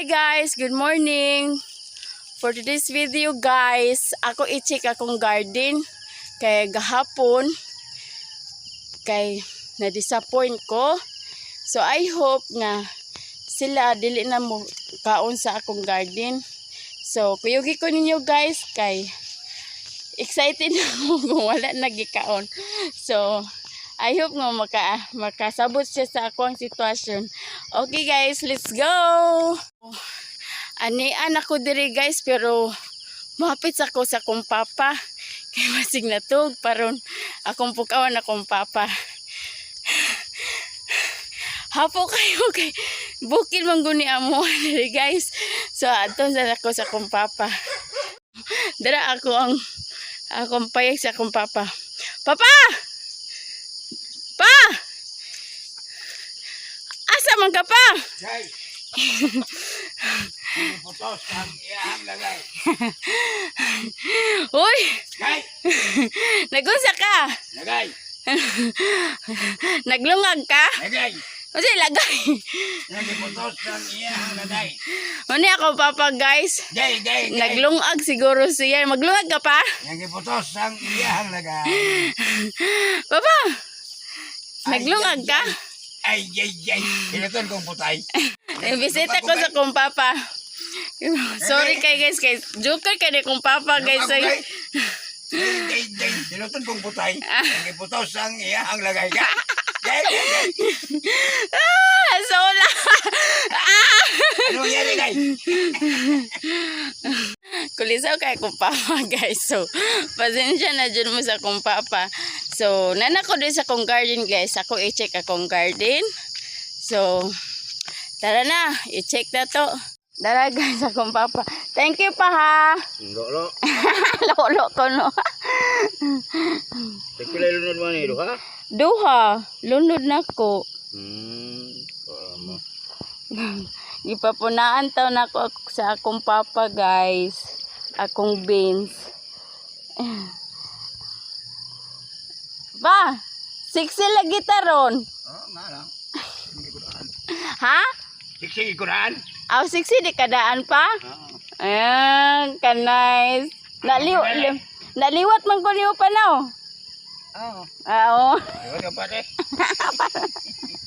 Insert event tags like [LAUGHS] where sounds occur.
Hi guys, good morning. For today's video guys, ako i-check akong garden kay gahapon kay na-disappoint ko. So I hope nga sila dili na mo kaon sa akong garden. So kuyugi ko ninyo guys kay excited [LAUGHS] ako kung wala nagikaon. So I hope nga maka, makasabot siya sa akong sitwasyon. Okay guys, let's go! Anian ako diri guys, pero mapit ako sa akong papa. [LAUGHS] Kay masig na tug, paron akong pukawan akong papa. [SIGHS] Hapo kayo kay bukid man guni amo [LAUGHS] diri guys. So aton sa ako sa akong papa. Dara ako ang akong payag sa akong papa. Papa! Pa! Asa man ka pa? [LAUGHS] Uy! Jay! Nagusa ka! Lagay! Naglungag ka? Lagay! Kasi lagay. Mani ako papa guys. Jay! Jay! Jay! Naglungag siguro siya. Maglungag ka pa? Nagiputos ang iyang lagay. [LAUGHS] Papa! Naglungag ka? Ay, jay, jay. Pinaton kong putay. [LAUGHS] Bisita ko sa kong papa. Sorry kay guys. Kay joker kay ni kong papa guys. Ay, jay, jay. Pinaton kong putay. Nagiputos ang iyang lagay. Jay! Jay! Jay! Jay! ah! Sola! ah! Ano nangyari, Jay? [LAUGHS] Kulisaw kay kong papa guys. So, pasensya na dyan mo sa kong papa. So, nana ko din sa kong garden guys. Ako i-check akong garden. So, tara na. I-check na to. Tara guys akong papa. Thank you pa ha. Lolo. [LAUGHS] Lolo ko no. Tekilay lunod mo ni ha? Duha. Lunod na ko. Hmm. Tama. Ipapunaan taw na ko sa akong papa guys. Akong beans. Ba, sexy lagi taron. Oo, nga lang. [LAUGHS] Ha? Ko daan. Aw, sexy di kadaan pa? Oo. Ayan, ka nice. Naliw, li- naliwat man ko niyo pa no. Oo. Oo. Ayun, pare. [LAUGHS]